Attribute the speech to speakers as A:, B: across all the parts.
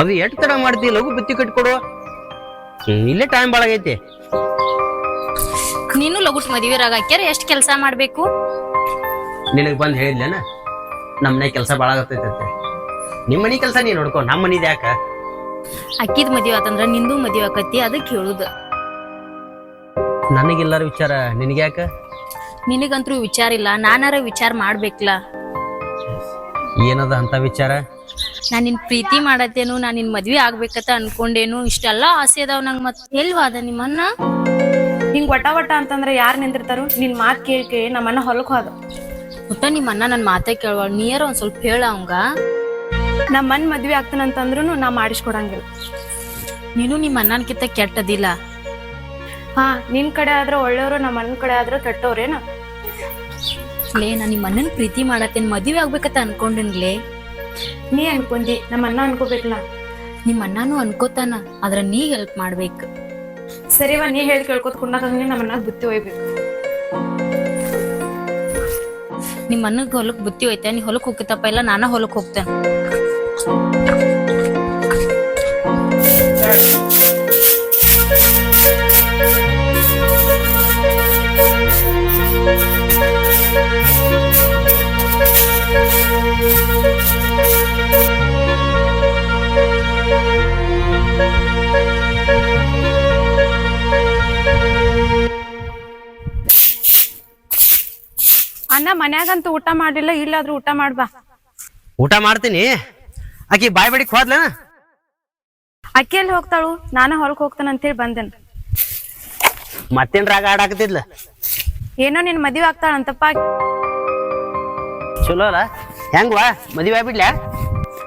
A: ಅದು ಎಷ್ಟು ತಡ ಮಾಡ್ತಿ? ಲಘು ಬುತ್ತಿ ಕಟ್ಕೊಡು. ಇಲ್ಲೇ ಟೈಮ್ ಭಾಳ ಆಗೈತಿ.
B: ನೀನು ಲಗುಟ್ ಮದುವೆ ರಾಗಾಕ್ಯಾರ ಎಷ್ಟ್ ಕೆಲಸ ಮಾಡ್ಬೇಕು?
A: ನಿನಗೆ ಬಂದು ಹೇಳಿದ್ಲೇನ? ನಮ್ಮ ಮನೆ ಕೆಲಸ ಭಾಳ ಆಗತೈತೆ ಅಂತ ನಿಮ್ಮ ಮನೆ ಕೆಲಸ ನೀ ನೋಡ್ಕೊ ನಮ್ಮ ಮನಿದ್ ಯಾಕ?
B: ಅಕ್ಕಿದ್ ಮದುವೆ ಆತಂದ್ರ ನಿಂದು ಮದುವೆ ಆಕತಿ ಅದಕ್ಕೆ ಹೇಳುದು.
A: ನನಗೆಲ್ಲರ ವಿಚಾರ ನಿನಗೆ ಯಾಕ?
B: ನಿನಗಂತೂ ವಿಚಾರ ಇಲ್ಲ ನಾನಾರ ವಿಚಾರ ಮಾಡ್ಬೇಕಲ್ಲ
A: ಏನದ ಅಂತ ವಿಚಾರ?
B: ನಾನ್ ನಿನ್ ಪ್ರೀತಿ ಮಾಡತ್ತೇನು ನಾನು ನಿನ್ ಮದ್ವೆ ಆಗ್ಬೇಕಂತ ಅನ್ಕೊಂಡೇನು ಇಷ್ಟೆಲ್ಲ ಆಸೆ ಅದಾವ ನಂಗ್ ಮತ್ ಎಲ್ವಾದ ನಿಮ್ಮನ್ನ?
C: ಹಿಂಗ್ ವಟ ವಟ ಅಂತಂದ್ರೆ ಯಾರು ನಿಂದಿರ್ತಾರು? ನಿನ್ ಮಾತ್ ಕೇಳಿ ಕೇಳಿ ನಮ್ಮನ್ನ ಹೊಲಕ್ ಹೋದ.
B: ಒಟ್ಟ ನಿಮ್ಮನ್ನ ನನ್ ಮಾತೇ ಕೇಳುವ ನಿಯರ್ ಒಂದ್ ಸ್ವಲ್ಪ ಹೇಳ ಅವಂಗ.
C: ನಮ್ಮನ್ ಮದ್ವಿ ಆಗ್ತಾನಂತಂದ್ರು ನಾ ಮಾಡಿಸ್ಕೊಡಂಗಿಲ್ಲ.
B: ನೀನು ನಿಮ್ಮ ಅಣ್ಣನ್ಕಿಂತ ಕೆಟ್ಟದಿಲ್ಲ.
C: ಹಾ ನಿನ್ ಕಡೆ ಆದ್ರ ಒಳ್ಳೆಯವರು ನಮ್ಮ ಅಣ್ಣನ ಕಡೆ ಆದ್ರ ಕೆಟ್ಟವ್ರೇನ?
B: ಲೇ ನಾ ನಿಮ್ಮ ಅಣ್ಣನ ಪ್ರೀತಿ ಮಾಡತ್ತೇನ್ ಮದ್ವಿ ಆಗ್ಬೇಕಂತ ಅನ್ಕೊಂಡನ್ಲೇ.
C: ನೀ ಅನ್ಕೊಂಡಿ ನಮ್ಮ ಅಣ್ಣ ಅನ್ಕೋಬೇಕಲ್ಲ?
B: ನಿಮ್ಮ ಅಣ್ಣನೂ ಅನ್ಕೋತಾನ ಆದ್ರ ನೀ ಹೆಲ್ಪ್ ಮಾಡ್ಬೇಕು.
C: ಸರಿವಾ ನೀ ಹೇಳಿ ಕೇಳ್ಕೊತ ಕುಂಡಾಕಂದ್ರೆ ನಮ್ಮ ಅಣ್ಣ ಬುತ್ತಿ ಒಯ್ಬೇಕು.
B: ನಿಮ್ಮ ಅಣ್ಣಗ್ ಹೊಲಕ್ ಬುತ್ತಿ ಹೋಯ್ತಾ ನೀ ಹೊಲಕ್ ಹೋಗ್ತಪ್ಪ ಇಲ್ಲ ನಾನ ಹೊಲಕ್ ಹೋಗ್ತೇನೆ
C: ಮನ್ಯಾಗಂತೂ ಊಟ ಮಾಡಿಲ್ಲ ಇಲ್ಲಾದ್ರೂ ಊಟ ಮಾಡ್ಬಾ
A: ಊಟ ಮಾಡ್ತೀನಿ. ಆಕಿ ಬಾಯ್ ಬಡಿಕ್ ಹೋದ್ಲ?
C: ಅಕ್ಕಿ ಎಲ್ಲಿ ಹೋಗ್ತಾಳು? ನಾನು ಹೊಲಕ್ ಹೋಗ್ತಾನ ಅಂತೇಳಿ ಬಂದೇನ್.
A: ಮತ್ತೇನ್ ರಾಗ ಆಡಾಕತಿದ್ಲ
C: ಏನೋ ನಿನ್ ಮದ್ವೆ ಆಗ್ತಾಳಂತಪ್ಪ.
A: ಚಲೋ ಅಲ್ಲ? ಹೆಂಗ್ವಾ? ಮದ್ವೆ ಆಗ್ಬಿಡ್ಲ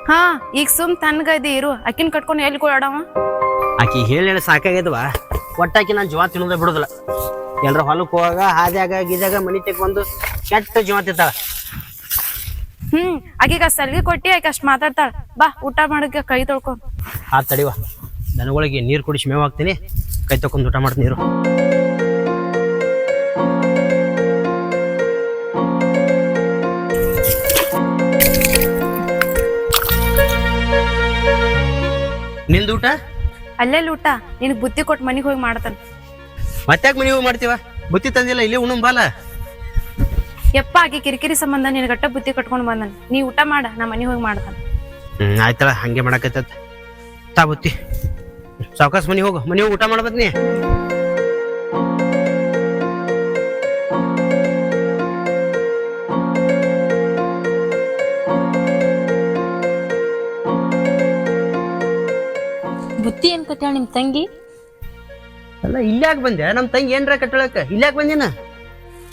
C: ಹಾ ಈಗ ಸುಮ್ ತನ್ಗದಿ ಇರು. ಅಕ್ಕಿನ ಕಟ್ಕೊಂಡು ಎಲ್ಲಿ ಕೊಡವ
A: ಆಕಿ ಹೇಳಿ ಸಾಕಾಗ್ಯದವ ಒಟ್ಟಾಕಿ ನಾನು ಜೀವ ತಿನ್ನೋದೇ ಬಿಡುದಿಲ್ಲ. ಎಲ್ರ ಹೊಲಕ್ಕೆ ಹೋಗ ಹಾದ್ಯಾಗ ಗೀಜಾಗ ಮನಿ ತೆಗ್ ಬಂದು ಕೆಟ್ಟ ಜೀವ ತಿಂತಾಳ
C: ಹ್ಮ್ ಆಕಿಗ ಸಲ್ಗಿ ಕೊಟ್ಟಿ ಆಕೆ ಅಷ್ಟ್ ಮಾತಾಡ್ತಾಳ. ಬಾ ಊಟ ಮಾಡಕ್ಕೆ ಕೈ ತೊಳ್ಕೊ.
A: ಆ ತಡಿವ ದನಗಳಿಗೆ ನೀರು ಕುಡಿಸಿ ಮೇವ್ ಹಾಕ್ತೀನಿ. ಕೈ ತಕೊಂಡು ಊಟ ಮಾಡ್ತೀನಿ ನೀರು ನಿಂದು ಊಟ?
C: ಅಲ್ಲೆಲ್ಲಿ ಊಟ? ನಿನಗ್ ಬುತ್ತಿ ಕೊಟ್ಟು ಮನಿಗೆ ಹೋಗಿ ಮಾಡ್ತಾನ.
A: ಮತ್ತೆ ಮನೆ ಹೋಗಿ ಮಾಡ್ತೀವ? ಬುತ್ತಿ ತಂದಿಲ್ಲ ಇಲ್ಲಿ ಉಣ್ಣು ಬಾಲ.
C: ಯಪ್ಪ ಆಕೆ ಕಿರಿಕಿರಿ ಸಂಬಂಧ ನಿನ್ ಗಟ್ಟ ಬುದ್ಧಿ ಕಟ್ಕೊಂಡ್ ಬಂದನ್. ನೀ ಊಟ ಮಾಡ ನಾ ಮನೆ ಹೋಗಿ ಮಾಡ್ತಾನ.
A: ಹ್ಮ್ ಆಯ್ತಳ ಹಂಗೆ ಮಾಡಕತ್ತ ತಾ ಬುತ್ತಿ. ಸಾವಕಾಶ ಮನೆ ಹೋಗು ಮನೆ ಹೋಗಿ ಊಟ ನೀ.
B: ಬುತ್ತಿ ಏನ್ ಕಟ್ಯಾಳ ನಿಮ್ ತಂಗಿ?
A: ಅಲ್ಲ ಇಲ್ಲಾಕ್ ಬಂದೆ? ನಮ್ ತಂಗಿ ಏನ್ರ ಕಟ್ಟಳಕ್ಕ ಇಲ್ಲಾಕ್ ಬಂದಿನ?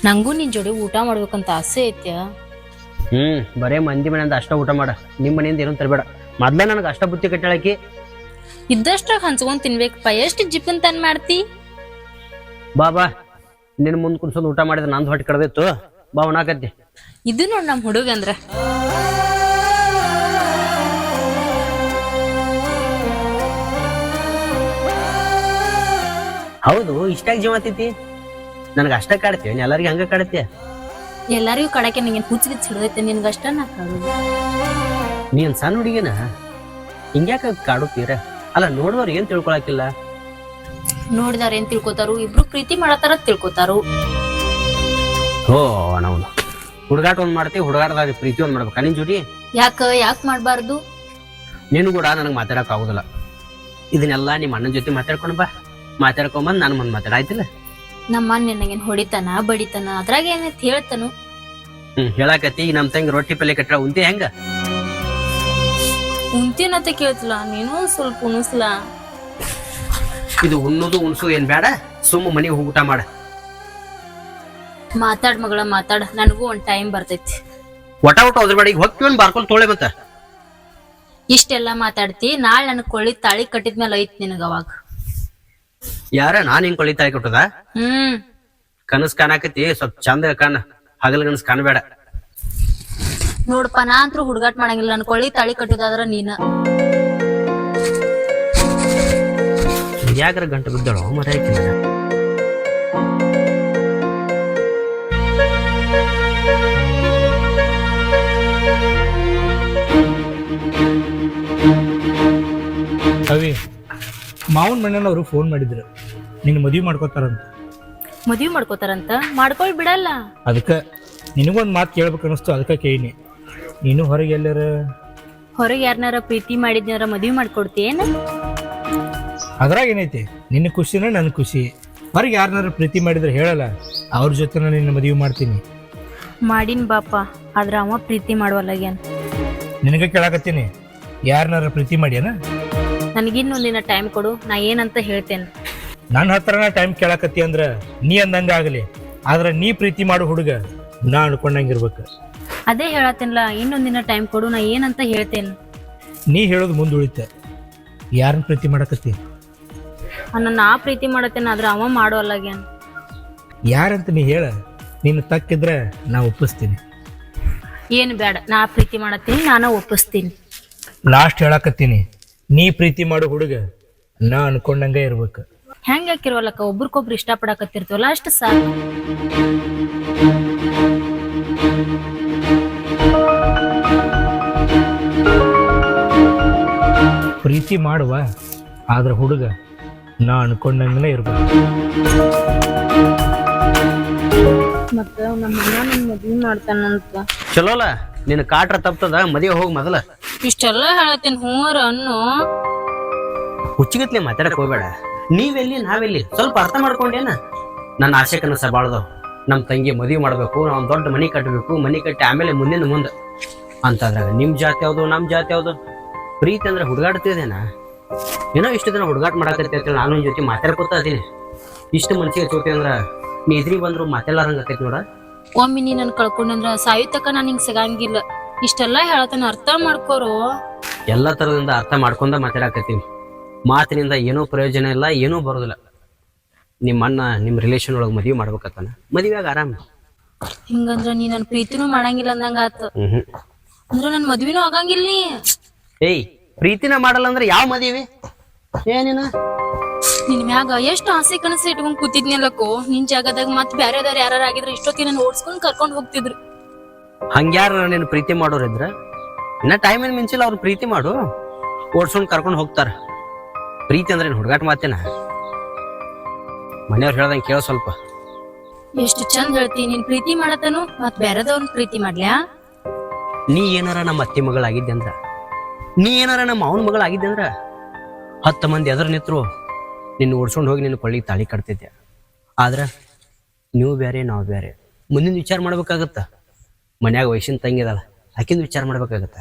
B: ನಂಗೂ ನಿನ್ ಜೋಡಿ ಊಟ ಮಾಡ್ಬೇಕಂತ ಆಸೆ ಐತ್ಯ?
A: ಹ್ಮ್ ಬರೇ ಮಂದಿ ಮನೆಯಿಂದ ಅಷ್ಟ ಊಟ ಮಾಡ. ನಿಮ್ ಮನೆಯಿಂದ ಏನೂ ತರಬೇಡ. ಮೊದ್ಲೇ ನನಗೆ ಅಷ್ಟ ಬುತ್ತಿ ಕಟ್ಟಳಕಿ.
B: ಇದ್ದಷ್ಟ ಹಂಚ್ಕೊಂಡ್ ತಿನ್ಬೇಕಪ್ಪ. ಎಷ್ಟು ಜಿಪ್ಪನ್ ತನ್ ಮಾಡ್ತಿ?
A: ಬಾ ಬಾ ನಿನ್ ಮುಂದ್ ಕುನ್ಸೊಂದು ಊಟ ಮಾಡಿದ್ರೆ ನಂದು ಹೊಟ್ಟೆ ಕಡ್ದಿತ್ತು ಬಾ ಉಣಾಕತ್ತಿ
B: ಇದು ನೋಡ್ ನಮ್ ಹುಡುಗ ಅಂದ್ರ.
A: ಹೌದು ಇಷ್ಟಾಗಿ ಜೀವ ನನಗೆ ಅಷ್ಟ ಕಾಡ್ತೀವಿ ನೀ ಎಲ್ಲರಿಗೂ ಹಂಗ ಕಾಡ್ತೀಯ?
B: ಎಲ್ಲರಿಗೂ ಕಡಕ್ಕೆ ನಿಂಗೆ ಹುಚ್ಚಿಗಿಚ್ಚ ಹಿಡ್ದೈತೆ ನಿನ್ಗಷ್ಟ ನಾ ಕಾಡೋದು.
A: ನೀನ್ ಸಣ್ಣ ಹುಡುಗಿನ? ಹಿಂಗ್ಯಾಕ ಕಾಡುತ್ತೀರ? ಅಲ್ಲ ನೋಡಿದವ್ರು ಏನ್ ತಿಳ್ಕೊಳಕಿಲ್ಲ?
B: ನೋಡಿದಾರ ಏನ್ ತಿಳ್ಕೊತಾರು ಇಬ್ರು ಪ್ರೀತಿ ಮಾಡತಾರ ತಿಳ್ಕೊತಾರು.
A: ಓ ನಾವು ಹುಡುಗಾಟ ಒಂದ್ ಮಾಡ್ತೀವಿ ಹುಡುಗಾಟದಾಗ ಪ್ರೀತಿ ಒಂದ್ ಮಾಡ್ಬೇಕು ನಿನ್ ಜೋಡಿ?
B: ಯಾಕ ಯಾಕ್ ಮಾಡ್ಬಾರ್ದು?
A: ನೀನು ಕೂಡ ನನಗೆ ಮಾತಾಡಕ್ ಆಗುದಿಲ್ಲ. ಇದನ್ನೆಲ್ಲ ನಿಮ್ಮ ಅಣ್ಣನ ಜೊತೆ ಮಾತಾಡ್ಕೊಂಡು ಬಾ. ಮಾತಾಡ್ಕೊಂಬಂದ್ ನಾನು ಮುಂದೆ ಮಾತಾಡ ಆಯ್ತಿಲ್ಲ?
B: ನಮ್ಮ ನಿನ್ನಗೇನ್ ಹೊಡಿತಾನ ಬಡಿತಾನ? ಅದ್ರಾಗ ಏನೈತ್ ಹೇಳ್ತಾನು?
A: ಹ್ಮ್ ಹೇಳಾಕತಿ ನಮ್ ತಂಗಿ ರೊಟ್ಟಿ ಪಲ್ಲೆ ಕಟ್ಟ ಉಂತಿ ಹೆಂಗ?
B: ಉಂತಿನತ ಕೇಳ್ತಿಲ್ಲ ನೀನು ಸ್ವಲ್ಪ ಉಣಿಸ್ಲ?
A: ಇದು ಉಣ್ಣೋದು ಉಣ್ಸೋದು ಏನ್ ಬೇಡ ಸುಮ್ಮ ಮನೆಗೆ ಹೋಗಿ ಊಟ ಮಾಡ.
B: ಮಾತಾಡ್ ಮಗಳ ಮಾತಾಡ ನನಗೂ ಒಂದ್ ಟೈಮ್ ಬರ್ತೈತಿ.
A: ಒಟ ಒಟ ಅದ್ರ ಬಾಡಿಗೆ ಹೊಕ್ಕಿ ಒಂದ್ ಬಾರ್ಕೊಂಡ್ ತೊಳೆ ಮತ್ತ
B: ಇಷ್ಟೆಲ್ಲ ಮಾತಾಡ್ತಿ ನಾಳೆ ನನಗೆ ಕೊಳ್ಳಿ ತಾಳಿ ಕಟ್ಟಿದ್ಮೇಲೆ ಐತ್ ನಿನಗ ಅವಾಗ.
A: ಯಾರ? ನಾನ್ ಹಿಂಗ್ ಕೊಳಿತಾ ಕೊಟ್ಟದ?
B: ಹ್ಮ್.
A: ಕನಸ್ ಕಾಣಾಕತಿ ಸ್ವಲ್ಪ ಚಂದ ಕಾಣ ಹಗಲ್ ಕನಸ್ ಕಾಣಬೇಡ.
B: ನೋಡಪ್ಪ ನಾ ಅಂತೂ ಹುಡುಗಾಟ ಮಾಡಂಗಿಲ್ಲ. ನನ್ ಕೊಳ್ಳಿ ತಾಳಿ ಕಟ್ಟುದಾದ್ರ ನೀನ.
A: ಯಾಕ್ರ ಗಂಟೆ ಬಿದ್ದಳು? ಮರ
D: ಮಾವನ ಮನೆಯವರು ಫೋನ್ ಮಾಡಿದ್ರು. ನಿನ್ನ ಮದುವೆ ಮಾಡ್ಕೋತಾರಂತ.
B: ಮದ್ವಿ ಮಾಡ್ಕೋತಾರಂತ? ಮಾಡ್ಕೊಳ್ ಬಿಡಲ್ಲ.
D: ಅದಕ್ಕೆ ನಿನಗೊಂದು ಮಾತು ಕೇಳ್ಬೇಕು ಅನಿಸ್ತು ಅದಕ್ಕೆ ಕೇಳಿನಿ. ನೀನು ಹೊರಗೆ ಎಲ್ಲಾರ?
B: ಹೊರಗೆ ಯಾರನಾರ ಪ್ರೀತಿ ಮಾಡಿದ್ನಾರ ಮದ್ವಿ ಮಾಡ್ಕೊಡ್ತೀಯೇನ
D: ಅದ್ರಾಗ ಏನೈತಿ? ನಿನ್ನ ಖುಷಿನ ನನ್ನ ಖುಷಿ. ಹೊರಗೆ ಯಾರನ್ನಾರ ಪ್ರೀತಿ ಮಾಡಿದ್ರೆ ಹೇಳಲ್ಲ ಅವ್ರ ಜೊತೆ ನಿನ್ನ ಮದುವೆ ಮಾಡ್ತೀನಿ.
B: ಮಾಡಿನ್ ಬಾಪ ಆದ್ರ ಅವ ಪ್ರೀತಿ ಮಾಡುವಲ್ಲಾಗ್ಯಾನ.
D: ನಿನಗೆ ಕೇಳಾಕತ್ತೀನಿ ಯಾರನ್ನಾರ ಪ್ರೀತಿ ಮಾಡ್ಯಾನ?
B: ನನಗಿನ್ನೊಂದಿನ ಟೈಮ್ ಕೊಡು ನಾ ಏನಂತ ಹೇಳ್ತೇನೆ.
D: ನನ್ನ ಹತ್ರನ ಟೈಮ್ ಕೇಳಕತ್ತಿ ಅಂದ್ರ ನೀ ಅಂದಂಗ ಆಗಲಿ. ಆದ್ರೆ ನೀ ಪ್ರೀತಿ ಮಾಡೋ ಹುಡುಗ ನಾ ಅನ್ಕೊಂಡಂಗಿರ್ಬೇಕು.
B: ಅದೇ ಹೇಳತ್ತೇನಲ್ಲ ಇನ್ನೊಂದಿನ ಟೈಮ್ ಕೊಡು ನಾ ಏನಂತ ಹೇಳ್ತೇನೆ.
D: ನೀ ಹೇಳೋದು ಮುಂದೆ ಉಳಿತೆ ಯಾರನ್ನ ಪ್ರೀತಿ ಮಾಡಕತ್ತಿ?
B: ನನ್ನ ನಾ ಪ್ರೀತಿ ಮಾಡತ್ತೇನೆ ಆದ್ರೆ ಅವ ಮಾಡೋಲ್ಲಗೇನು
D: ಯಾರಂತ ನೀ ಹೇಳ ನೀನು ತಕ್ಕಿದ್ರೆ ನಾ ಒಪ್ಪಿಸ್ತೀನಿ.
B: ಏನು ಬೇಡ ನಾ ಪ್ರೀತಿ ಮಾಡತ್ತೀನಿ ನಾನು ಒಪ್ಪಿಸ್ತೀನಿ.
D: ಲಾಸ್ಟ್ ಹೇಳಾಕತ್ತೀನಿ. ನೀ ಪ್ರೀತಿ ಮಾಡೋ ಹುಡುಗ ನಾ ಅನ್ಕೊಂಡಂಗ ಇರ್ಬೇಕು.
B: ಹೆಂಗ್ ಹಾಕಿರ್ವಲ್ಲಕ್ಕ ಒಬ್ರಿಗೊಬ್ರು ಇಷ್ಟಪಡಕತ್ತಿರ್ತೀವಲ್ಲ ಅಷ್ಟು ಸಾಕು.
D: ಪ್ರೀತಿ ಮಾಡುವ ಆದ್ರ ಹುಡುಗ ನಾ ಅನ್ಕೊಂಡಂಗನೇ ಇರ್ಬೇಕು.
B: ಮತ್ತೆ ನಮ್ಮ ಅಣ್ಣ ನನ್ನ ಮದ್ವಿ ಮಾಡ್ತಾನಂತ.
A: ಚಲೋಲ್ಲ ನಿನ್ನ ಕಾಟ್ರ ತಪ್ತದ ಮದುವೆ ಹೋಗಿ ಮೊದಲ.
B: ಇಷ್ಟೆಲ್ಲ ಹೇಳತ್ತೇನ್ ಹೂವರ ಅನ್ನು
A: ಹುಚ್ಚಿಗತ್ಲೆ ಮಾತಾಡಕ್ ಹೋಗ್ಬೇಡ. ನೀವೆಲ್ಲಿ ನಾವೆಲ್ಲಿ? ಸ್ವಲ್ಪ ಅರ್ಥ ಮಾಡ್ಕೊಂಡೇನ? ನನ್ನ ಆಸೆ ಕನಸ ಬಾಳ್ದವ್. ನಮ್ಮ ತಂಗಿ ಮದುವೆ ಮಾಡ್ಬೇಕು ನಾವು ದೊಡ್ಡ ಮನೆ ಕಟ್ಟಬೇಕು ಮನೆ ಕಟ್ಟಿ ಆಮೇಲೆ ಮುಂದಿನ ಮುಂದೆ. ಅಂತಂದ್ರಾಗ ನಿಮ್ ಜಾತಿ ಯಾವ್ದು ನಮ್ ಜಾತಿ ಯಾವ್ದು? ಪ್ರೀತಿ ಅಂದ್ರೆ ಹುಡುಗಾಡ್ತಿದೇನ ಏನೋ ಇಷ್ಟು ದಿನ ಹುಡುಗಾಟ ಮಾಡಾಕತ್ತಿ ಅಂತೇಳಿ ನಾನು ಜೊತೆ ಮಾತಾಡ್ಕೊತಾ ಇದೀನಿ. ಇಷ್ಟು ಮನ್ಸಿಗೆ ಚೋತಿ ಅಂದ್ರ ನೀ ಎದ್ರಿ ಬಂದ್ರು ಮಾತಾಡಲಾರಂಗ ಆಕೈತಿ ನೋಡ.
B: ಒಮ್ಮೆ ನೀ ನನ್ ಕಳ್ಕೊಂಡಂದ್ರ ಸಾಯುತಕ ನಾನ್ ಹಿಂಗ್ ಸಿಗಂಗಿಲ್ಲ. ಇಷ್ಟೆಲ್ಲ ಹೇಳತನ ಅರ್ಥ ಮಾಡ್ಕೋರು.
A: ಎಲ್ಲ ತರದಿಂದ ಅರ್ಥ ಮಾಡ್ಕೊಂಡ ಮಾತಾಡಕತ್ತೀನಿ ಮಾತಿನಿಂದ ಏನೂ ಪ್ರಯೋಜನ ಇಲ್ಲ ಏನೂ ಬರೋದಿಲ್ಲ. ನಿಮ್ಮ ಅಣ್ಣ ನಿಮ್ಮ ರಿಲೇಷನ್ ಒಳಗೆ ಮದುವೆ ಮಾಡ್ಬೇಕತ್ತಾನ. ಮದುವೆಯಾಗ ಆರಾಮ.
B: ಹಿಂಗಂದ್ರ ನೀ ನನ್ ಪ್ರೀತಿನೂ ಮಾಡಂಗಿಲ್ಲ ಅಂದಂಗ ಆತ.
A: ಹ್ಮ್
B: ಅಂದ್ರ ನನ್ ಮದ್ವಿನೂ ಆಗಂಗಿಲ್ಲ ನೀ.
A: ಏಯ್ ಪ್ರೀತಿನ ಮಾಡಲ್ಲ ಅಂದ್ರೆ ಯಾವ ಮದ್ವಿ ಏನಿನ?
B: ನಿನ್ ಮ್ಯಾಗ ಎಷ್ಟ್ ಆಸೆ ಕನಸು ಇಟ್ಕೊಂಡ್ ಕೂತಿದ್ನಲ್ಲಕ್ಕೋ? ನಿನ್ ಜಾಗದಾಗ ಮತ್ ಬ್ಯಾರೆದಾರ ಯಾರು ಆಗಿದ್ರೆ ಇಷ್ಟೊತ್ತಿ ನನ್ ಓಡ್ಸ್ಕೊಂಡ್ ಕರ್ಕೊಂಡ್ ಹೋಗ್ತಿದ್ರು.
A: ಹಂಗ್ಯಾರ ನೀನು ಪ್ರೀತಿ ಮಾಡೋರ್ ಇದ್ರ? ಇನ್ನ ಟೈಮ್ ಏನ್ ಮಿಂಚಿಲ್ಲ ಅವ್ರ ಪ್ರೀತಿ ಮಾಡು. ಓಡ್ಸ್ಕೊಂಡ್ ಕರ್ಕೊಂಡ್ ಹೋಗ್ತಾರ. ಪ್ರೀತಿ ಅಂದ್ರೆ ಏನ್ ಹುಡುಗಾಟ ಮಾತೇನ? ಮನೆಯವ್ರು ಹೇಳ್ದಂಗೆ ಕೇಳೋ ಸ್ವಲ್ಪ.
B: ಎಷ್ಟು ಚಂದ ಹೇಳ್ತಿ ನೀನ್ ಪ್ರೀತಿ ಮಾಡತನು ಮತ್ ಬ್ಯಾರೆದವ್ರನ್ ಪ್ರೀತಿ ಮಾಡ್ಲ್ಯಾ?
A: ನೀ ಏನಾರ ನಮ್ಮ ಅತ್ತಿ ಮಗಳಾಗಿದ್ದೆ ಅಂದ್ರ ನೀ ಏನಾರ ನಮ್ಮ ಅವನ ಮಗಳಾಗಿದ್ದೆ ಅಂದ್ರ ಹತ್ತು ಮಂದಿ ಎದುರು ನಿಂತರು ನಿನ್ನ ಓಡ್ಸ್ಕೊಂಡು ಹೋಗಿ ನಿನ್ನ ಕೊಳ್ಳಿಗೆ ತಾಳಿ ಕಟ್ತಿದ್ದೆ. ಆದ್ರೆ ನೀವು ಬೇರೆ ನಾವು ಬೇರೆ ಮುಂದಿನ ವಿಚಾರ ಮಾಡ್ಬೇಕಾಗತ್ತ? ಮನ್ಯಾಗ ವಯಸ್ಸಿನ ತಂಗಿದಲ್ಲ ಆಕಿಂದ ವಿಚಾರ ಮಾಡ್ಬೇಕಾಗತ್ತ?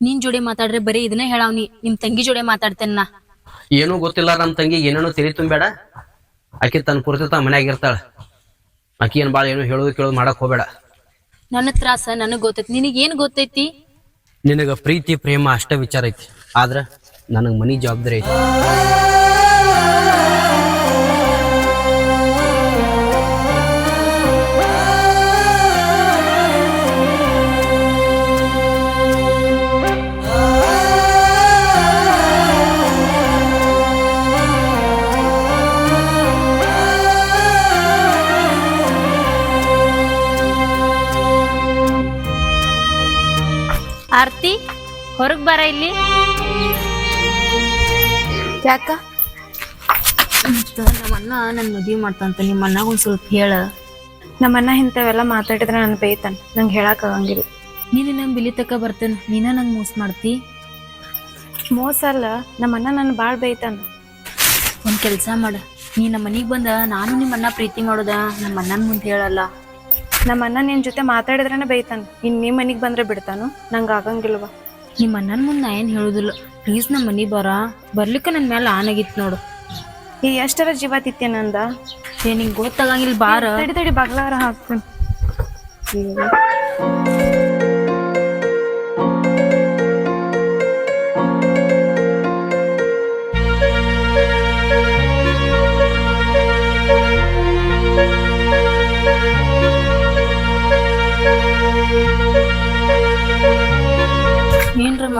B: ನಿನ್ ಜೋಡಿ ಮಾತಾಡ್ರೆ ಬರೀ ಇದನ್ನ ಹೇಳಾವ್ನಿ ನಿಮ್ ತಂಗಿ ಜೋಡಿ ಮಾತಾಡ್ತೇನೆ ನಾ.
A: ಏನೂ ಗೊತ್ತಿಲ್ಲ ನಮ್ಮ ತಂಗಿ ಏನೇನೋ ತಿಳಿ ತುಂಬೇಡ ಆಕಿ ತನ್ನ ಪೂರ್ತಿ ತಾ ಮನ್ಯಾಗ ಇರ್ತಾಳ. ಆಕಿ ಏನು ಭಾಳ ಏನು ಹೇಳೋದು ಕೇಳೋದು ಮಾಡಕ್ ಹೋಗ್ಬೇಡ.
B: ನನ್ನ ತ್ರಾಸ ನನಗ್ ಗೊತ್ತೈತಿ. ನಿನಗೆ ಏನ್ ಗೊತ್ತೈತಿ?
A: ನಿನಗ ಪ್ರೀತಿ ಪ್ರೇಮ ಅಷ್ಟ ವಿಚಾರ ಐತಿ. ಆದ್ರ ನನಗೆ ಮನಿ ಜವಾಬ್ದಾರಿ ಐತಿ.
B: ಇಲ್ಲಿ?
C: ಯಾಕ?
B: ಮತ್ತ ನಮ್ಮ ಅಣ್ಣ ನನ್ ಮದ್ವಿ ಮಾಡ್ತಂತ ನಿಮ್ಮ ಅಣ್ಣಗ್ ಒಂದ್ ಸ್ವಲ್ಪ ಹೇಳ.
C: ನಮ್ಮ ಅಣ್ಣ ಇಂಥವೆಲ್ಲ ಮಾತಾಡಿದ್ರೆ ನನ್ ಬೈತಾನ ನಂಗೆ ಹೇಳಕ್ ಆಗಂಗಿಲ್ಲ.
B: ನೀನು ನಂಗೆ ಬಿಲಿ ತಕ ಬರ್ತೇನೆ. ನೀನ ನಂಗೆ ಮೋಸ ಮಾಡ್ತಿ?
C: ಮೋಸ ಅಲ್ಲ ನಮ್ಮ ಅಣ್ಣ ನನ್ ಬಾಳ್ ಬೈತಾನ
B: ಒಂದ್ ಕೆಲ್ಸ ಮಾಡ. ನೀ ನಮ್ಮ ಮನಿಗ್ ಬಂದ ನಾನು ನಿಮ್ಮ ಅಣ್ಣ ಪ್ರೀತಿ ಮಾಡೋದ ನಮ್ಮ ಅಣ್ಣನ ಮುಂದೆ ಹೇಳಲ್ಲ.
C: ನಮ್ಮ ಅಣ್ಣ ನಿನ್ ಜೊತೆ ಮಾತಾಡಿದ್ರೇನೆ ಬೈತಾನ ಇನ್ ನಿಮ್ಮ ಮನಿಗ್ ಬಂದ್ರೆ ಬಿಡ್ತಾನು. ನಂಗೆ ಆಗಂಗಿಲ್ವಾ?
B: ನಿಮ್ಮ ಅಣ್ಣನ ಮುಂದೆ ನಾ ಏನ್ ಹೇಳುದಿಲ್ಲ. ಪ್ಲೀಸ್ ನಮ್ಮ ಮನೆ ಬರ. ಬರ್ಲಿಕ್ಕೆ ನನ್ ಮೇಲೆ ಆನಾಗಿತ್ ನೋಡು.
C: ಈ ಎಷ್ಟರ ಜೀವ ತಿತ್ತೆ ನಂದ?
B: ಏ ನಿಂಗೆ ಗೊತ್ತಾಗಂಗಿಲ್ಲ ಬಾರ.
C: ತಡಿ ತಡಿ ಬಗ್ಲಾರ ಹಾಕ್ತೀನಿ.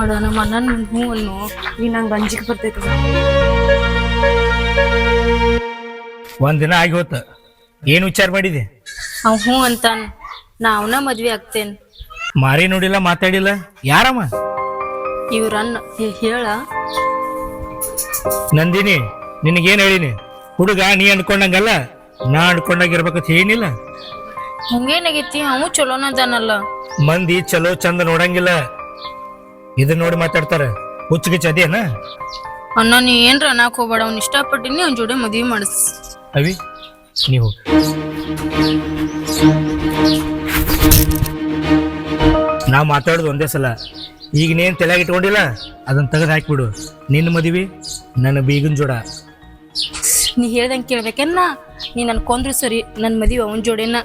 B: ಮಾಡ ನಮ್ಮ ಅಣ್ಣನ ಅನ್ನು
C: ಈ ನಂಗೆ ಅಂಜಿಕೆ ಬರ್ತೈತಿ
D: ಒಂದ್ ದಿನ ಆಗಿ ಹೋತ. ಏನ್ ವಿಚಾರ ಮಾಡಿದೆ?
B: ಅವ್ ಹ್ಞೂ ಅಂತಾನ. ನಾ ಅವನ ಮದ್ವೆ ಆಗ್ತೇನ್.
D: ಮಾರಿ ನೋಡಿಲ್ಲ ಮಾತಾಡಿಲ್ಲ. ಯಾರಮ್ಮ?
B: ಇವ್ರನ್ನ ಹೇಳ.
D: ನಂದಿನಿ ನಿನಗೇನು ಹೇಳಿನಿ? ಹುಡುಗ ನೀ ಅನ್ಕೊಂಡಂಗಲ್ಲ. ನಾ ಅನ್ಕೊಂಡಾಗಿರ್ಬೇಕಂತ ಏನಿಲ್ಲ.
B: ಹಂಗೇನಾಗೈತಿ? ಅವು ಚಲೋನ ಅದಾನಲ್ಲ
D: ಮಂದಿ ಚಲೋ ಚಂದ ನೋಡಂಗಿಲ್ಲ. ಇದನ್ನ ನೋಡಿ ಮಾತಾಡ್ತಾರ. ಹುಚ್ಚಗಿಚ್ಚ ಅದೇನ?
B: ಅಣ್ಣ ನೀ ಏನ್ರ ಅನ್ನಕ್ ಹೋಗ್ಬೇಡ ಅವ್ನ ಇಷ್ಟಪಟ್ಟಿನಿ ಅವ್ನ ಜೋಡಿ ಮದ್ವಿ ಮಾಡಿಸ್.
D: ಅವಿ ನೀವು ನಾ ಮಾತಾಡೋದು ಒಂದೇ ಸಲ. ಈಗ ನೀನ್ ತಲೆಯಾಗ ಇಟ್ಕೊಂಡಿಲ್ಲ ಅದನ್ನ ತೆಗೆದು ಹಾಕ್ಬಿಡು. ನಿನ್ನ ಮದುವೆ ನನ್ನ ಬೀಗನ್ ಜೋಡ.
B: ನೀ ಹೇಳ್ದಂಗೆ ಕೇಳ್ಬೇಕನ್ನ ನೀ ನನ್ ಕೊಂದ್ರು ಸರಿ ನನ್ನ ಮದುವೆ ಅವನ ಜೋಡಿನ.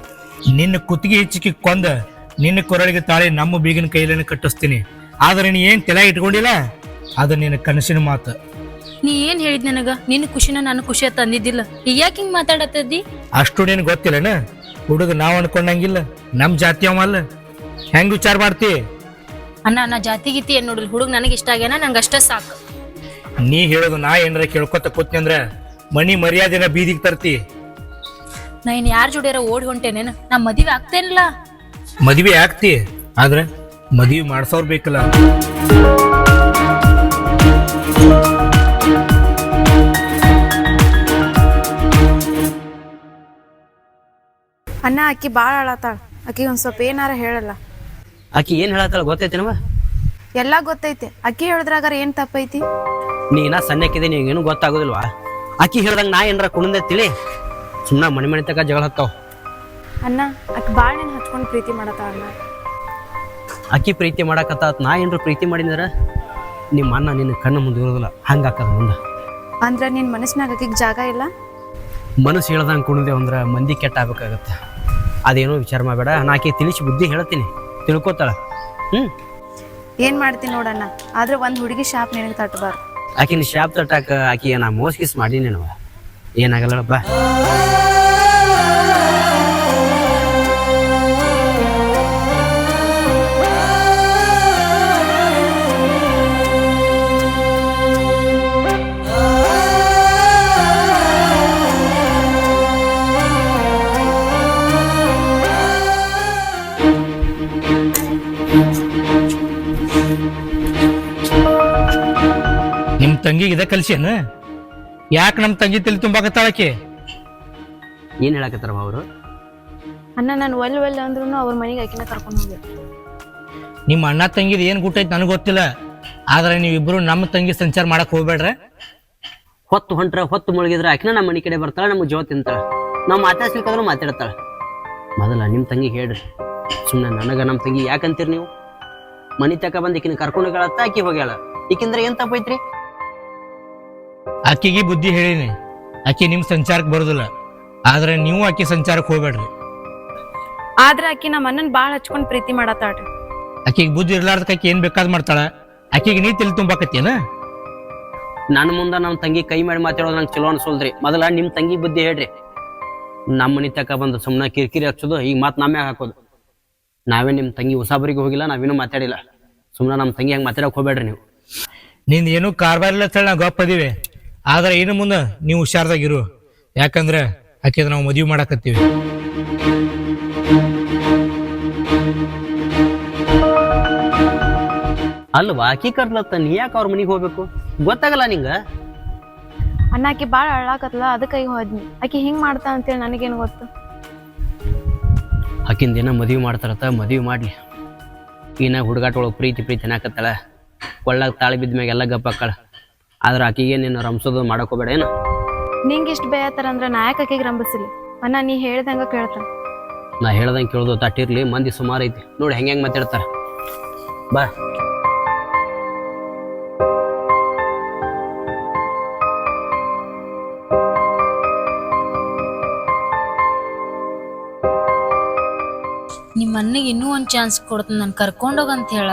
D: ನಿನ್ನ ಕುತ್ತಿಗೆ ಹೆಚ್ಚಿಗೆ ಕೊಂದ ನಿನ್ನ ಕೊರಳಿಗೆ ತಾಳಿ ನಮ್ಮ ಬೀಗಿನ ಕೈಲನ್ನು ಕಟ್ಟಿಸ್ತೀನಿ. ಆದ್ರೆ ನೀ ಏನ್ ತಲೆ ಇಟ್ಕೊಂಡಿಲ್ಲ? ಅದು ನಿನ್ನ ಕನಸಿನ ಮಾತು.
B: ನೀ ಏನ್ ಹೇಳಿದ್ ನನಗ? ನಿನ್ನ ಖುಷಿನ ನಾನು ಖುಷಿ ತಂದಿದ್ದಿಲ್ಲ ಈಗ ಯಾಕೆ ಹಿಂಗ್ ಮಾತಾಡತ್ತದ್ದಿ
D: ಅಷ್ಟು ನಿನ್ ಗೊತ್ತಿಲ್ಲನ? ಹುಡುಗ ನಾವ್ ಅನ್ಕೊಂಡಂಗಿಲ್ಲ. ನಮ್ ಜಾತಿ ಅವ ಅಲ್ಲ. ಹೆಂಗ್ ವಿಚಾರ ಮಾಡ್ತಿ?
B: ಅಣ್ಣ ನಾ ಜಾತಿ ಗೀತಿ ಏನ್ ನೋಡಿಲ್ ಹುಡುಗ ನನಗೆ ಇಷ್ಟ ಆಗ್ಯಾನ ನಂಗೆ ಅಷ್ಟೇ ಸಾಕು.
D: ನೀ ಹೇಳೋದು ನಾ ಏನಾರ ಕೇಳ್ಕೊತ ಕೂತ್ನಿ ಅಂದ್ರ ಮನಿ ಮರ್ಯಾದೆನ ಬೀದಿಗೆ ತರ್ತಿ.
B: ನಾ ಇನ್ ಯಾರ ಜೋಡಿಯಾರ ಓಡಿ ಹೊಂಟೇನೇನ? ನಾ ಮದ್ವೆ ಆಗ್ತೇನಿಲ್ಲ.
D: ಮದ್ವೆ ಆಗ್ತಿ. ಆದ್ರೆ? ಮದ್ವೆ ಮಾಡ್ಸೋರ್ ಬೇಕಲ್ಲ.
C: ಅಣ್ಣ ಆಕಿ ಭಾಳ ಅಳತಾಳ ಆಕಿ ಒಂದ್ ಸ್ವಲ್ಪ ಏನಾರ ಹೇಳಲ್ಲ.
A: ಆಕಿ ಏನ್ ಹೇಳತ್ತಾಳ ಗೊತ್ತೈತೇನವ?
C: ಎಲ್ಲಾ ಗೊತ್ತೈತಿ. ಅಕ್ಕಿ ಹೇಳಿದ್ರಾಗಾರ ಏನ್ ತಪ್ಪೈತಿ?
A: ನೀ ಇನ್ನ ಸಣ್ಣಕ್ಕಿದೆ ನೀನು ಗೊತ್ತಾಗೋದಿಲ್ವಾ? ಅಕ್ಕಿ ಹೇಳ್ದಂಗ ನಾ ಏನಾರ ಕುಣಿದೆ ತಿಳಿ. ಸುಮ್ಮನೆ ಮನೆ ಮನೆ ತಕ ಜಗಳ ಹತ್ತಾವ.
C: ಅಣ್ಣ ಅಕ್ಕಿ ಭಾಳ ನೀನ್ ಹಚ್ಕೊಂಡ್ ಪ್ರೀತಿ ಮಾಡತ್ತಾಳ ಅಣ್ಣ.
A: ಆಕಿ ಪ್ರೀತಿ ಮಾಡಾಕತ್ತ ನಾ ಏನ್ರ ಪ್ರೀತಿ ಮಾಡಿದ್ರ ನಿಮ್ಮ ಅಣ್ಣ ನಿನ್ನ ಕಣ್ಣು ಮುಂದೆ ಇರೋದಿಲ್ಲ. ಹಂಗಾಕದ ಮುಂದೆ.
C: ಅಂದ್ರೆ ನಿನ್ನ ಮನಸ್ಸಿನಾಗ ಅಕ್ಕಿಗೆ ಜಾಗ ಇಲ್ಲ?
A: ಮನಸ್ಸು ಹೇಳ್ದಂಗೆ ಕುಣಿದೆ ಅಂದ್ರೆ ಮಂದಿ ಕೆಟ್ಟ ಆಗ್ಬೇಕಾಗತ್ತೆ. ಅದೇನೋ ವಿಚಾರ ಮಾಡಬೇಡ ನಾ ಆಕೆ ತಿಳಿಸಿ ಬುದ್ಧಿ ಹೇಳ್ತೀನಿ. ತಿಳ್ಕೊತಾಳ. ಹ್ಞೂ
C: ಏನ್ ಮಾಡ್ತೀನಿ ನೋಡಣ್ಣ ಆದ್ರೆ ಒಂದು ಹುಡುಗಿ ಶಾಪ್ ನಿನಗೆ ತಟ್ಟಬಾರ್ದು
A: ಆಕಿನ ಶಾಪ್ ತಟ್ಟಾಕ ಆಕಿ ನಾ ಮೋಸ್ಗಿಸ್ ಗೀಸ್ ನಾವು ಏನಾಗಲ್ಲ ಬಾ.
D: ತಂಗಿಗೆ ಇದ ಕಲ್ಸ್ಯಾನ ಯಾಕೆ ನಮ್ ತಂಗಿ ತಲೆ ತುಂಬಾಕತ್ತಾಳಕ್ಕೆ
A: ಏನ್ ಹೇಳಕತ್ತಾರ ಅವರು?
C: ಅಣ್ಣ ನಾನು ಒಲ್ ಒಲ್ ಅಂದ್ರೂ ಅವ್ರ ಮನೆಗೆ ಆಕಿನ ಕರ್ಕೊಂಡು ಹೋಗಿ
D: ನಿಮ್ಮ ಅಣ್ಣ ತಂಗಿದ ಏನ್ ಗುಟ್ಟೈತಿ ನನಗೆ ಗೊತ್ತಿಲ್ಲ. ಆದ್ರೆ ನೀವಿಬ್ರು ನಮ್ಮ ತಂಗಿ ಸಂಚಾರ ಮಾಡಕ್ ಹೋಗ್ಬೇಡ್ರೆ?
A: ಹೊತ್ತು ಹೊಂಟ್ರ ಹೊತ್ತು ಮುಳುಗಿದ್ರೆ ಆಕಿನ ನಮ್ಮ ಮನೆ ಕಡೆ ಬರ್ತಾಳ ನಮ್ಗೆ ಜೀವ ತಿಂತಾಳ. ನಾವು ಮಾತಾಡ್ಸ್ಲಿಕ್ಕಾದ್ರೂ ಮಾತಾಡ್ತಾಳ. ಮೊದಲ ನಿಮ್ಮ ತಂಗಿ ಹೇಳ್ರಿ. ಸುಮ್ಮನೆ ನನಗ ನಮ್ಮ ತಂಗಿ ಯಾಕಂತೀರಿ ನೀವು? ಮನೆ ತಕ ಬಂದು ಈಕಿನ ಕರ್ಕೊಂಡು ಆಕಿ ಹೋಗ್ಯಾಳ. ಈಕಿಂದ್ರೆ ಏನ್ ತಪ್ಪೈತ್ರಿ?
D: ಆಕಿಗೆ ಬುದ್ಧಿ ಹೇಳಿನಿ. ಆಕೆ ನಿಮ್ ಸಂಚಾರಕ್ಕೆ ಬರೋದಿಲ್ಲ. ಆದ್ರೆ ನೀವು ಆಕೆ ಸಂಚಾರಕ್ಕೆ ಹೋಗ್ಬೇಡ್ರಿ.
C: ಆದ್ರೆ ಆಕಿ ನಮ್ಮ ಅಣ್ಣನ್ ಭಾಳ ಹಚ್ಕೊಂಡ್ ಪ್ರೀತಿ ಮಾಡತ್ತಾಳ್ರಿ
D: ಆಕೆಗೆ ಬುದ್ಧಿ ಇರ್ಲಾರ್ದಕ್ಕೆ ಆಕೆ ಏನ್ ಬೇಕಾದ್ ಮಾಡ್ತಾಳ? ಆಕೆಗೆ ನೀ ತಿಳಿ ತುಂಬಾಕತ್ತೇನ
A: ನನ್ನ ಮುಂದೆ ನಮ್ಮ ತಂಗಿ ಕೈ ಮಾಡಿ ಮಾತಾಡೋದು ನಂಗೆ ಚಲೋ ಅನ್ಸೋಲ್ರಿ ಮೊದಲ ನಿಮ್ಮ ತಂಗಿ ಬುದ್ಧಿ ಹೇಳ್ರಿ. ನಮ್ಮ ಮನೆ ತಕ ಬಂದು ಸುಮ್ಮನೆ ಕಿರಿಕಿರಿ ಹಚ್ಚೋದು ಈಗ ಮಾತು ನಮ್ಯಾಗ ಹಾಕೋದು. ನಾವೇ ನಿಮ್ಮ ತಂಗಿ ಹೊಸಾಬರಿಗೆ ಹೋಗಿಲ್ಲ ನಾವೇನು ಮಾತಾಡಿಲ್ಲ. ಸುಮ್ಮನೆ ನಮ್ಮ ತಂಗಿ ಹಂಗೆ ಮಾತಾಡಕ್ಕೆ ಹೋಗ್ಬೇಡ್ರಿ ನೀವು.
D: ನಿಂದ ಏನು ಕಾರ್ಬಾರ್ ಇಲ್ಲ ತಳ ನಾವು ಗಪ್ಪದೀವಿ ಆದ್ರೆ ಇನ್ನು ಮುಂದೆ ನೀವು ಹುಷಾರ್ದಾಗಿರು. ಯಾಕಂದ್ರೆ ಆಕಿದ ನಾವು ಮದುವೆ ಮಾಡಾಕತ್ತೀವಿ.
A: ಅಲ್ವಾ ಆಕಿ ಕರ್ಲತ್ತ ನೀ ಯಾಕೆ ಅವ್ರ ಮನೆಗೆ ಹೋಗ್ಬೇಕು? ಗೊತ್ತಾಗಲ್ಲ ನಿಂಗ?
C: ಅಣ್ಣ ಆಕಿ ಭಾಳ ಅಳಾಕತ್ಲ ಅದಕ್ಕೆ ಈಗ ಹೋದ್ನಿ. ಆಕಿ ಹಿಂಗ್ ಮಾಡ್ತಾ ಅಂತೇಳಿ ನನಗೇನು ಗೊತ್ತು?
A: ಆಕಿನ ದಿನ ಮದುವೆ ಮಾಡ್ತಾರತ್ತ ಮದುವೆ ಮಾಡಲಿ. ಈನ ಹುಡುಗಾಟ ಒಳಗೆ ಪ್ರೀತಿ ಪ್ರೀತಿ ಅನ್ನಕತ್ತಾಳ ಕೊಳ್ಳಾಗ ತಾಳಿ ಬಿದ್ದ ಮ್ಯಾಗ ಎಲ್ಲ ಗಪ್ಪಾಕಳ ಆದ್ರೆ ಆಕಿಗೆ ನೀನು ರಂಸೋದು ಮಾಡಕ್ ಹೋಗ್ಬೇಡ ಏನು?
C: ನಿಂಗೆ ಇಷ್ಟ ಬೇಯತ್ತಾರ ಅಂದ್ರೆ ನಾ ಯಾಕೆ ಆಕಿಗೆ ರಂಬಿಸಿಲ್ಲ ಅಣ್ಣ ನೀ ಹೇಳ್ದಂಗ ಕೇಳ್ತಾನ
A: ನಾ ಹೇಳ್ದಂಗ ಕೇಳೋದು ತಟ್ಟಿರ್ಲಿ ಮಂದಿ ಸುಮಾರು ಐತಿ. ನೋಡಿ ಹೆಂಗೆ ಹೆಂಗೆ ಮಾತಾಡ್ತಾರ. ಬಾ.
B: ನಿಮ್ಮ ಅಣ್ಣಗೆ ಇನ್ನೂ ಒಂದ್ ಚಾನ್ಸ್ ಕೊಡ್ತೀನಿ. ನಾನು ಕರ್ಕೊಂಡೋಗಂತ ಹೇಳ.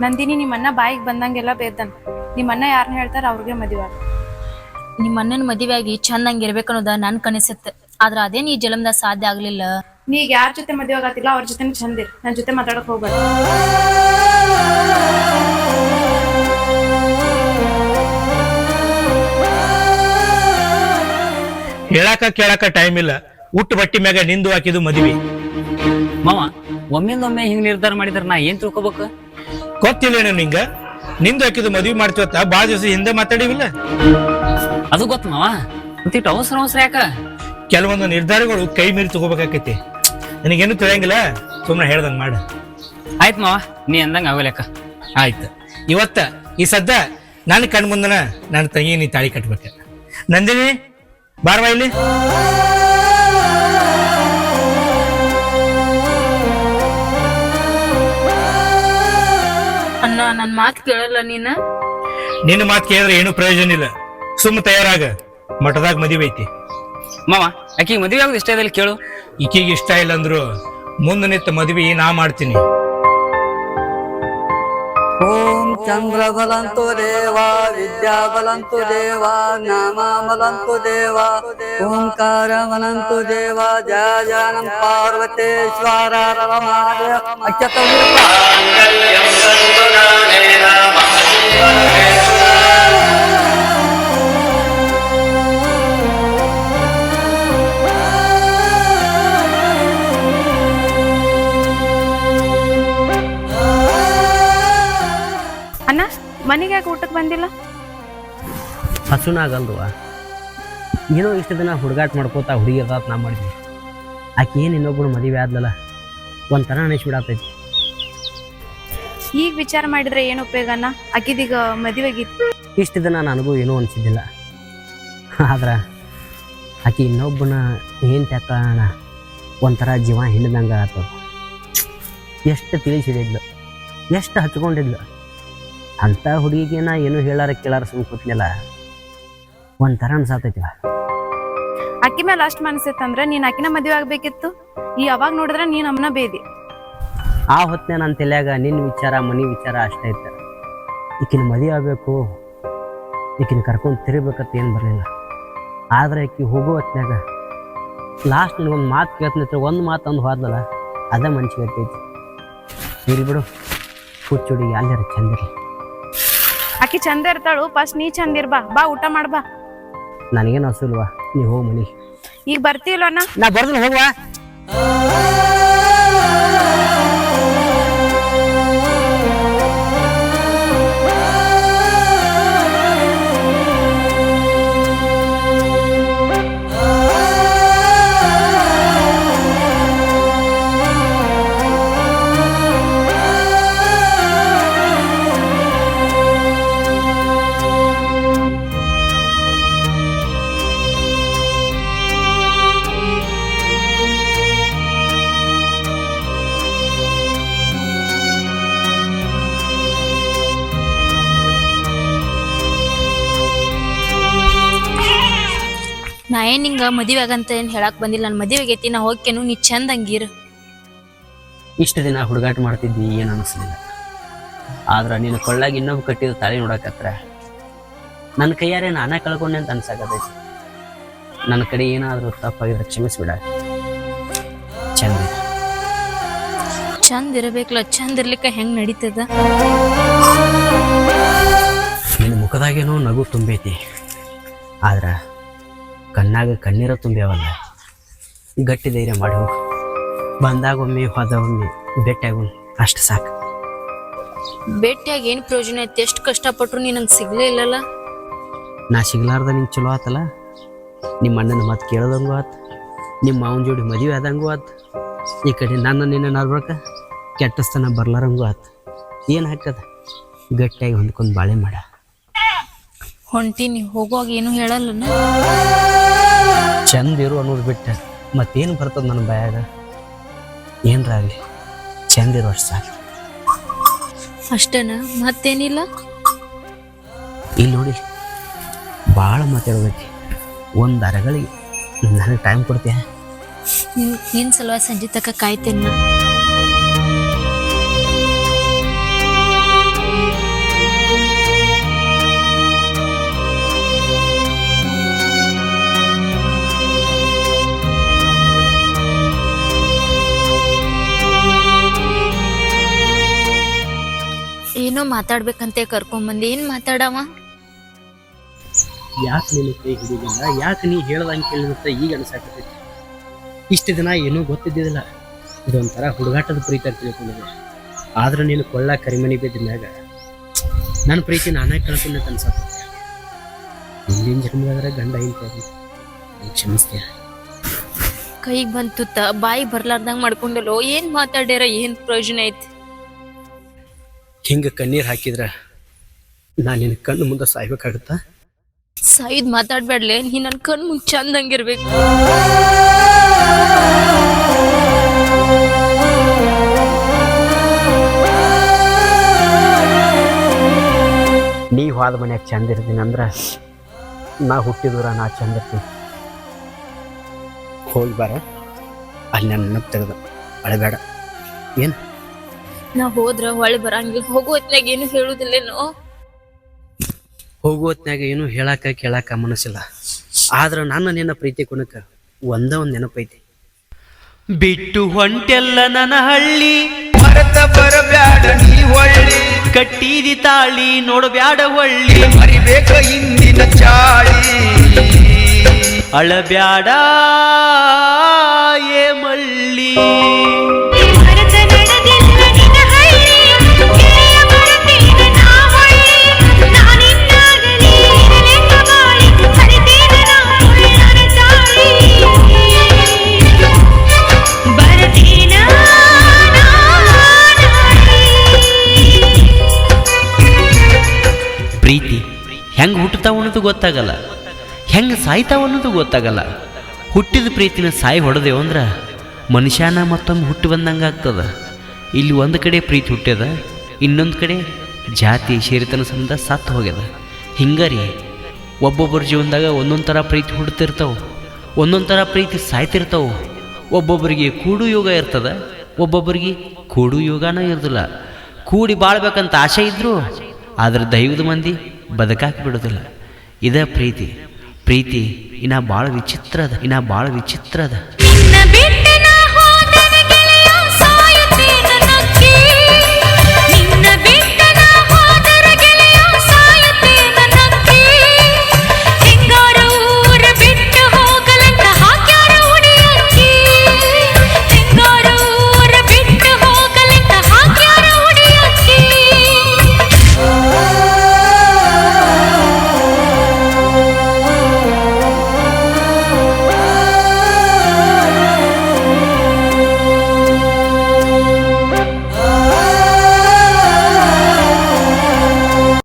C: ನಂದಿನಿ ನಿಮ್ಮ ಅಣ್ಣ ಬಾಯಿಗೆ ಬಂದಂಗೆಲ್ಲ ಬೇದ್ದಾನ ನಿಮ್ಮ ಅಣ್ಣ ಯಾರನ್ನ ಹೇಳ್ತಾರ ಅವ್ರಿಗೆ ಮದುವೆ ಆಗ
B: ನಿಮ್ಮ ಅಣ್ಣನ ಮದುವೆ ಆಗಿ ಇರ್ಬೇಕು ಅನ್ನೋದ ನನ್ ಕನಸತ್ತೆ. ಆದ್ರ ಅದೇನ್ ಈ ಜಲಮ್ದಾಗ ಸಾಧ್ಯ ಆಗ್ಲಿಲ್ಲ.
C: ನೀಗ ಯಾರ ಜೊತೆ ಮದುವೆ ಆಗತ್ತಿಲ್ಲ ಅವ್ರ ಜೊತೆ ಚಂದಿರ್ ನನ್ನ ಜೊತೆ ಮಾತಾಡಕ್ ಹೋಗ್ಬೇಡ.
D: ಹೇಳಾಕ ಕೇಳಾಕ ಟೈಮ್ ಇಲ್ಲ. ಉಟ್ಟು ಬಟ್ಟಿ ಮ್ಯಾಗ ನಿಂದು ಹಾಕಿದು ಮದುವೆ.
A: ಮಾವ ಒಮ್ಮೆಂದೊಮ್ಮೆ ಹಿಂಗ್ ನಿರ್ಧಾರ ಮಾಡಿದ್ರ ನಾ ಏನ್ ತಿಳ್ಕೊಬೇಕು?
D: ಗೊತ್ತಿಲ್ಲ ನಿಂಗ? ನಿಂದು ಹಾಕಿದ್ದು ಮದ್ವಿ ಮಾಡ್ತೀವತ್ತ ಬಾಳ ದಿವಸ ಹಿಂದೆ ಮಾತಾಡಿವಿಲ್ಲ?
E: ಅದು ಗೊತ್ತು ಮಾವ. ಮತ್ತಿಟ್ಟು ಅವಸರ ಅವಸರ ಯಾಕ?
D: ಕೆಲವೊಂದು ನಿರ್ಧಾರಗಳು ಕೈ ಮೀರಿ ತಗೋಬೇಕಾಕೈತಿ. ನನಗೇನು ತಿಳಿಯಂಗಿಲ್ಲ? ಸುಮ್ಮನೆ ಹೇಳ್ದಂಗೆ ಮಾಡ.
E: ಆಯ್ತು ಮಾವ ನೀ ಅಂದಂಗ ಆಗಲೆಕ್ಕ
D: ಆಯ್ತು. ಇವತ್ತ ಈ ಸದ್ದ ನನ್ನ ಕಣ್ಮುಂದನ ನನ್ನ ತಂಗಿ ನೀ ತಾಳಿ ಕಟ್ಬೇಕ. ನಂದಿನಿ ಬಾರವಾ ಇಲ್ಲಿ?
B: ಅಣ್ಣ ನನ್ ಮಾತ್ ಕೇಳಲ್ಲ ನೀನ?
D: ನಿನ್ನ ಮಾತು ಕೇಳಿದ್ರೆ ಏನು ಪ್ರಯೋಜನ ಇಲ್ಲ. ಸುಮ್ಮ ತಯಾರಾಗ. ಮಠದಾಗ ಮದುವೆ ಐತಿ.
E: ಮಾವ ಆಕಿಗೆ ಮದುವೆ ಆಗೋದು ಇಷ್ಟ ಇದಲ್ಲಿ ಕೇಳು.
D: ಈಕಿಗೆ ಇಷ್ಟ ಇಲ್ಲ ಅಂದ್ರು ಮುಂದೆ ನಿಂತ ಮದುವೆ ನಾ ಮಾಡ್ತೀನಿ.
F: చంద్రబలంతో దేవా విద్యాబలంతో దేవా నామాబలంతో దేవా ఓంకారబలంతో దేవా జయ జయానం పార్వతేశ్వర
C: అక్షత ಮನೆಗೆ ಯಾಕೆ ಊಟಕ್ಕೆ ಬಂದಿಲ್ಲ?
A: ಹಸುನಾಗಲ್ದುವ ಏನೋ ಇಷ್ಟು ದಿನ ಹುಡುಗಾಟ ಮಾಡ್ಕೋತಾ ಹುಡುಗಿ ಅದಾತ್ ನಾ ಮಾಡಿದ್ವಿ. ಆಕೆ ಏನು ಇನ್ನೊಬ್ಬರು ಮದುವೆ ಆದ್ಲಲ್ಲ? ಒಂಥರ ಅನಿಸ್ಬಿಡತೈತಿ.
C: ಈಗ ವಿಚಾರ ಮಾಡಿದ್ರೆ ಏನು ಉಪಯೋಗ ಆಕಿದೀಗ ಮದುವೆಗಿತ್ತು
A: ಇಷ್ಟು ದಿನ ನನಗೂ ಏನೂ ಅನಿಸಿದ್ದಿಲ್ಲ. ಆದ್ರೆ ಆಕೆ ಇನ್ನೊಬ್ಬನ ಏನು ತಕ್ಕಣ ಒಂಥರ ಜೀವ ಹಿಂಡ್ದಂಗೆ ಆತು ಎಷ್ಟು ತಿಳಿಸಿದ್ಲು ಎಷ್ಟು ಹಚ್ಕೊಂಡಿದ್ಲು. ಅಂಥ ಹುಡುಗಿಗೆ ನಾ ಏನೂ ಹೇಳಾರ ಕೇಳಾರ ಸುಮ್ ಕೂತ್ನಲ್ಲ ಒಂಥರ ಅನ್ಸಾತೈತಿವ
C: ಅಕ್ಕಿ ಮೇಲೆ ಅಷ್ಟ್ ಮನಸ್ಸಿತ್ತಂದ್ರೆ ನೀನ್ ಅಕ್ಕಿನ ಮದುವೆ ಆಗ್ಬೇಕಿತ್ತು ಈ ಅವಾಗ ನೋಡಿದ್ರೆ ನೀನ್ ಅಮ್ಮನ ಬೇದಿ.
A: ಆ ಹೊತ್ತಿನ ನನ್ನ ತಲೆಯಾಗ ನಿನ್ನ ವಿಚಾರ ಮನಿ ವಿಚಾರ ಅಷ್ಟೇ ಇತ್ತು ಈಕಿನ ಮದುವೆ ಆಗಬೇಕು ಈಕಿನ ಕರ್ಕೊಂಡು ತಿರುಗಬೇಕಂತ ಏನು ಬರಲಿಲ್ಲ. ಆದ್ರೆ ಈಕಿ ಹೋಗೋ ಹೊತ್ನ್ಯಾಗ ಲಾಸ್ಟ್ ಒಂದು ಮಾತು ಕೇಳ್ತೀನಿ ಒಂದು ಮಾತು ಅಂದು ಹೋದ್ಲಲ್ಲ ಅದೇ ಮನ್ಸಿಗೆ ಇರ್ತೈತಿ ಇರ್ಲಿ ಬಿಡು ಹುಚ್ಚುಡಿ ಎಲ್ಲರ ಚಂದಿರಲಿ.
C: ಅಕ್ಕಿ ಚಂದ ಇರ್ತಾಳು ಫಸ್ಟ್ ನೀ ಚಂದ ಇರ್ಬಾ ಬಾ ಊಟ ಮಾಡ್ಬಾ
A: ನನಗೇನು ಹಸುಲ್ವಾ ನೀ ಹೋಗಿ ಮನಿ
C: ಈಗ ಬರ್ತೀಲ್ವಣ್ಣ
A: ನಾ ಬರ್ದಿಲ್ಲ ಹೋಗುವ.
B: ಏನ್ ನಿಂಗ ಮದುವೆ ಆಗಂತ ಏನ್ ಹೇಳಕ್ ಬಂದಿಲ್ಲ. ನನ್ ಮದುವೆ ಆಗೈತಿ ನಾ ಹೋಗ್ಕೇನು ನೀ ಚಂದ ಹಂಗಿರು.
A: ಇಷ್ಟು ದಿನ ಹುಡುಗಾಟ ಮಾಡ್ತಿದ್ವಿ ಏನು ಅನಿಸ್ಲಿಲ್ಲ. ಆದ್ರೆ ನೀನು ಕೊಳ್ಳಾಗ ಇನ್ನೊಬ್ಬ ಕಟ್ಟಿದ ತಾಳಿ ನೋಡಕತ್ರ ನನ್ನ ಕೈಯಾರೆ ನಾನೇ ಕಳ್ಕೊಂಡೆ ಅಂತ ಅನ್ಸಕತ್ತೈತಿ ನನ್ನ ಕಡೆ ಏನಾದರೂ ತಪ್ಪಾಗಿದ್ರೆ ಕ್ಷಮಿಸ್ಬಿಡ. ಚಂದ.
B: ಚಂದ ಇರಬೇಕಲ್ಲ ಚಂದ ಇರ್ಲಿಕ್ಕೆ ಹೆಂಗ್ ನಡೀತದ?
A: ನಿನ್ನ ಮುಖದಾಗೇನೋ ನಗು ತುಂಬೈತಿ. ಆದ್ರೆ ಕಣ್ಣಾಗ ಕಣ್ಣೀರ ತುಂಬ್ಯಾವಲ್ಲ? ಗಟ್ಟಿ ಧೈರ್ಯ ಮಾಡಿ ಹೋಗು. ಬಂದಾಗೊಮ್ಮೆ ಹೋದಾಗೊಮ್ಮೆ ಭೇಟಿಯಾಗೊಮ್ಮೆ ಅಷ್ಟು ಸಾಕು.
B: ಭೇಟಿಯಾಗ ಏನು ಪ್ರಯೋಜನ ಐತಿ? ಎಷ್ಟು ಕಷ್ಟಪಟ್ಟರು ನೀ ನಂಗೆ ಸಿಗ್ಲೇ ಇಲ್ಲಲ್ಲ?
A: ನಾ ಸಿಗ್ಲಾರ್ದ ನಿಂಗೆ ಚಲೋ ಆತಲ್ಲ? ನಿಮ್ಮ ಅಣ್ಣನ ಮತ್ತೆ ಕೇಳ್ದಂಗೂ ಆತು. ನಿಮ್ಮ ಮಾವನ ಜೋಡಿ ಮದುವೆ ಆದಂಗೂ ಆತು. ಈ ಕಡೆ ನನ್ನ ನಿನ್ನ ನಡ್ಬೇಕ ಕೆಟ್ಟಸ್ತನ ಬರ್ಲಾರಂಗೂ ಆತು. ಏನು ಹಾಕದ ಗಟ್ಟಿಯಾಗಿ ಹೊಂದ್ಕೊಂಡು ಬಾಳೆ ಮಾಡ.
B: ಹೊಂಟಿನಿ ಹೋಗುವಾಗ ಏನು ಹೇಳಲ್ಲನ?
A: ಚಂದ ಇರು ಅನ್ನೋದು ಬಿಟ್ಟು ಮತ್ತೇನು ಬರ್ತದೆ ನನ್ನ ಬಾಯಾಗ? ಏನರ ಆಗಲಿ ಚಂದ ಇರುವಷ್ಟು ಅಷ್ಟು ಸಾಕು.
B: ಅಷ್ಟೇನಾ? ಮತ್ತೇನಿಲ್ಲ?
A: ಇಲ್ಲಿ ನೋಡಿ ಭಾಳ ಮಾತಾಡ್ಬೇಕು. ಒಂದು ಅರಗಳಿಗೆ ನನಗೆ ಟೈಮ್ ಕೊಡ್ತೀಯ?
B: ನಿನ್ನ ನಿನ್ ಸಲುವಾಗಿ ಸಂಜೆ ತಕ್ಕ ಕಾಯ್ತೇನೆ ಏನೋ ಮಾತಾಡ್ಬೇಕಂತೆ ಕರ್ಕೊಂಬಂದಿ. ಏನ್ ಮಾತಾಡವ?
A: ಯಾಕೆ ನೀನು ಕೈ ಹಿಡಿದಿಲ್ಲ ಯಾಕೆ ನೀ ಹೇಳ್ದಂಗೆ ಕೇಳಿದಂತ ಈಗ ಅನ್ಸಾಕತ್ತೈತಿ? ಇಷ್ಟು ದಿನ ಏನೂ ಗೊತ್ತಿದ್ದಿದ್ದಿಲ್ಲ. ಇದೊಂಥರ ಹುಡುಗಾಟದ ಪ್ರೀತಿ ಅಂತ ತಿಳ್ಕೊಂಡಿದ್ದೆ. ಆದ್ರೆ ನೀನು ಕೊಳ್ಳ ಕರಿಮಣಿ ಬಿದ್ದ ಮ್ಯಾಗ
G: ನನ್ನ ಪ್ರೀತಿ ನಾನೇ ಕಳ್ಕೊಂಡೆ ಅನ್ಸತ್ತೆ ಮುಂದಿನ ಜನ್ಮದಾದ್ರೆ ಗಂಡ ಇಂತ ಕ್ಷಮಿಸ್ತೀಯ?
B: ಕೈಗೆ ಬಂತುತ್ತ ಬಾಯಿ ಬರ್ಲಾರ್ದಂಗೆ ಮಾಡ್ಕೊಂಡಲ್ಲೋ ಏನು ಮಾತಾಡ್ಯಾರ ಏನು ಪ್ರಯೋಜನ ಐತಿ?
G: ಹಿಂಗೆ ಕಣ್ಣೀರು ಹಾಕಿದ್ರ ನಾನು ನಿನ್ನ ಕಣ್ಣು ಮುಂದೆ ಸಾಯ್ಬೇಕಾಗತ್ತ?
B: ಸಾಯಿದ್ ಮಾತಾಡ್ಬೇಡ್ಲೆ ನೀ ನನ್ ಕಣ್ ಮುಂದ್ ಚಂದಂಗಿರ್ಬೇಕು.
G: ನೀ ಹೋದ ಮನ್ಯಾಗ ಚಂದ ಇರ್ತೀನಿ ಅಂದ್ರೆ ನಾ ಹುಟ್ಟಿದೂರ ನಾ ಚಂದ ಇರ್ತೀನಿ. ಹೋಗಿ ಬಾರ ಅಲ್ಲಿ ನನ್ನ ತೆಗೆದು ಅಳಬೇಡ. ಏನು?
B: ನಾ ಹೋದ್ರ ಹೊಳೆ ಬರಂಗಿಲ್ಲ. ಹೋಗೋ ಹೊತ್ನಾಗ ಏನು ಹೇಳುದಿಲ್ಲೇನೋ?
G: ಹೋಗು ಹೊತ್ನ್ಯಾಗ ಏನು ಹೇಳಾಕ ಕೇಳಾಕ ಮನಸ್ಸಿಲ್ಲ. ಆದ್ರ ನನ್ನ ನಿನ್ನ ಪ್ರೀತಿ ಕುಣಕ ಒಂದ ಒಂದು ನೆನಪೈತಿ.
A: ಬಿಟ್ಟು ಹೊಂಟೆಲ್ಲ ನನ್ನ ಹಳ್ಳಿ. ಮರತ ಬರಬ್ಯಾಡ ನೀ ಹೊಳ್ಳಿ. ಕಟ್ಟಿದಿ ತಾಳಿ ನೋಡಬ್ಯಾಡ ಹೊಳ್ಳಿ. ಮರಿಬೇಕ ಇಂದಿನ ಚಾಳಿ. ಅಳಬ್ಯಾಡ ಏ ಮಳ್ಳಿ. ಗೊತ್ತಾಗಲ್ಲ. ಹೆಂಗೆ ಸಾಯ್ತಾವ ಅನ್ನೋದು ಗೊತ್ತಾಗಲ್ಲ. ಹುಟ್ಟಿದ ಪ್ರೀತಿನ ಸಾಯಿ ಹೊಡೆದೇವು ಅಂದ್ರೆ ಮನುಷ್ಯನ ಮತ್ತೊಮ್ಮೆ ಹುಟ್ಟಿ ಬಂದಂಗೆ ಆಗ್ತದೆ. ಇಲ್ಲಿ ಒಂದು ಕಡೆ ಪ್ರೀತಿ ಹುಟ್ಟ್ಯದ, ಇನ್ನೊಂದು ಕಡೆ ಜಾತಿ ಶೇರಿತನ ಸಂಬಂಧ ಸತ್ತು ಹೋಗ್ಯದ. ಹಿಂಗಾರಿ ಒಬ್ಬೊಬ್ಬರ ಜೀವನದಾಗ ಒಂದೊಂದು ಥರ ಪ್ರೀತಿ ಹುಡ್ತಿರ್ತಾವೆ ಒಂದೊಂದು ಥರ ಪ್ರೀತಿ ಸಾಯ್ತಿರ್ತಾವೆ. ಒಬ್ಬೊಬ್ಬರಿಗೆ ಕೂಡು ಯೋಗ ಇರ್ತದೆ, ಒಬ್ಬೊಬ್ಬರಿಗೆ ಕೂಡು ಯೋಗನೂ ಇರೋದಿಲ್ಲ. ಕೂಡಿ ಬಾಳ್ಬೇಕಂತ ಆಸೆ ಇದ್ದರೂ ಆದರೆ ದೈವದ ಮಂದಿ ಬದುಕಾಕಿ ಬಿಡೋದಿಲ್ಲ. ಇದ ಪ್ರೀತಿ. ಪ್ರೀತಿ ಇನ್ನ ಭಾಳ ವಿಚಿತ್ರದ ಇನ್ನ ಭಾಳ ವಿಚಿತ್ರ ಅದ
C: ನಿನ್ನ ಬಿಟ್ಟ